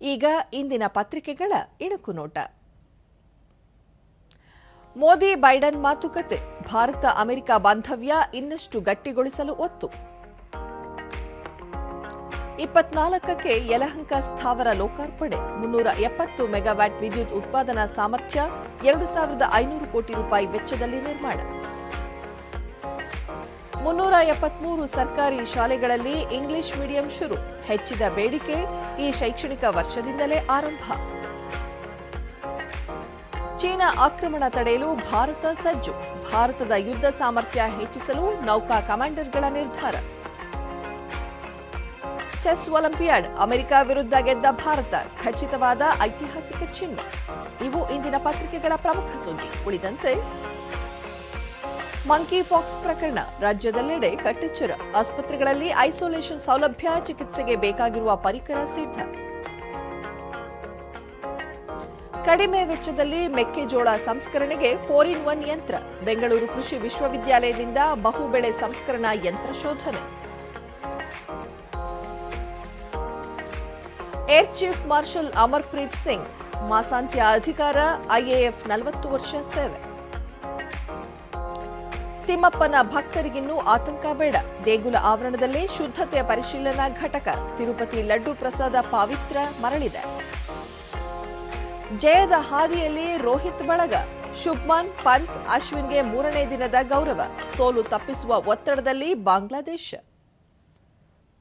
ಈಗ ಇಂದಿನ ಪತ್ರಿಕೆಗಳ ಇಣುಕು ನೋಟ. ಮೋದಿ ಬೈಡನ್ ಮಾತುಕತೆ, ಭಾರತ ಅಮೆರಿಕ ಬಾಂಧವ್ಯ ಇನ್ನಷ್ಟು ಗಟ್ಟಿಗೊಳಿಸಲು ಒತ್ತು. ಇಪ್ಪತ್ನಾಲ್ಕಕ್ಕೆ ಯಲಹಂಕ ಸ್ಥಾವರ ಲೋಕಾರ್ಪಣೆ, ಮುನ್ನೂರ ಎಪ್ಪತ್ತು ಮೆಗಾವ್ಯಾಟ್ ವಿದ್ಯುತ್ ಉತ್ಪಾದನಾ ಸಾಮರ್ಥ್ಯ ಎರಡು ಸಾವಿರದ ಐನೂರು ಕೋಟಿ ರೂಪಾಯಿ ವೆಚ್ಚದಲ್ಲಿ ನಿರ್ಮಾಣ. ಮುನ್ನೂರ ಎಪ್ಪತ್ಮೂರು ಸರ್ಕಾರಿ ಶಾಲೆಗಳಲ್ಲಿ ಇಂಗ್ಲಿಷ್ ಮೀಡಿಯಂ ಶುರು. ಹೆಚ್ಚಿದ ಬೇಡಿಕೆ ಈ ಶೈಕ್ಷಣಿಕ ವರ್ಷದಿಂದಲೇ ಆರಂಭ. ಚೀನಾ ಆಕ್ರಮಣ ತಡೆಯಲು ಭಾರತ ಸಜ್ಜು. ಭಾರತದ ಯುದ್ಧ ಸಾಮರ್ಥ್ಯ ಹೆಚ್ಚಿಸಲು ನೌಕಾ ಕಮಾಂಡರ್ಗಳ ನಿರ್ಧಾರ. ಚೆಸ್ ಒಲಿಂಪಿಯಾಡ್, ಅಮೆರಿಕ ವಿರುದ್ಧ ಗೆದ್ದ ಭಾರತ, ಖಚಿತವಾದ ಐತಿಹಾಸಿಕ ಚಿಹ್ನೆ ಇವು ಇಂದಿನ ಪತ್ರಿಕೆಗಳ ಪ್ರಮುಖ ಸುದ್ದಿ. ಉಳಿದಂತೆ ಮಂಕಿ ಪಾಕ್ಸ್ ಪ್ರಕರಣ. ರಾಜ್ಯದೆಲ್ಲೆಡೆ ಕಟ್ಟೆಚ್ಚರ. ಆಸ್ಪತ್ರೆಗಳಲ್ಲಿ ಐಸೋಲೇಷನ್ ಸೌಲಭ್ಯ, ಚಿಕಿತ್ಸೆಗೆ ಬೇಕಾಗಿರುವ ಪರಿಕರ ಸಿದ್ಧ. ಕಡಿಮೆ ವೆಚ್ಚದಲ್ಲಿ ಮೆಕ್ಕೆಜೋಳ ಸಂಸ್ಕರಣೆಗೆ ಫೋರ್ ಇನ್ ಒನ್ ಯಂತ್ರ. ಬೆಂಗಳೂರು ಕೃಷಿ ವಿಶ್ವವಿದ್ಯಾಲಯದಿಂದ ಬಹುಬೆಳೆ ಸಂಸ್ಕರಣಾ ಯಂತ್ರ ಶೋಧನೆ. Air chief marshal Amarpreet Singh, ಮಾಸಾಂತ್ಯ ಅಧಿಕಾರ, ಐಎಎಫ್ ನಲವತ್ತು ವರ್ಷ ಸೇವೆ. ತಿಮ್ಮಪ್ಪನ ಭಕ್ತರಿಗಿನ್ನೂ ಆತಂಕ ಬೇಡ. ದೇಗುಲ ಆವರಣದಲ್ಲೇ ಶುದ್ಧತೆಯ ಪರಿಶೀಲನಾ ಘಟಕ. ತಿರುಪತಿ ಲಡ್ಡು ಪ್ರಸಾದ ಪಾವಿತ್ರ ಮರಳಿದೆ. ಜಯದ ಹಾದಿಯಲ್ಲಿ ರೋಹಿತ್ ಬಳಗ. ಶುಭ್ಮಾನ್ ಪಂತ್ ಅಶ್ವಿನ್ಗೆ ಮೂರನೇ ದಿನದ ಗೌರವ. ಸೋಲು ತಪ್ಪಿಸುವ ಒತ್ತಡದಲ್ಲಿ ಬಾಂಗ್ಲಾದೇಶ.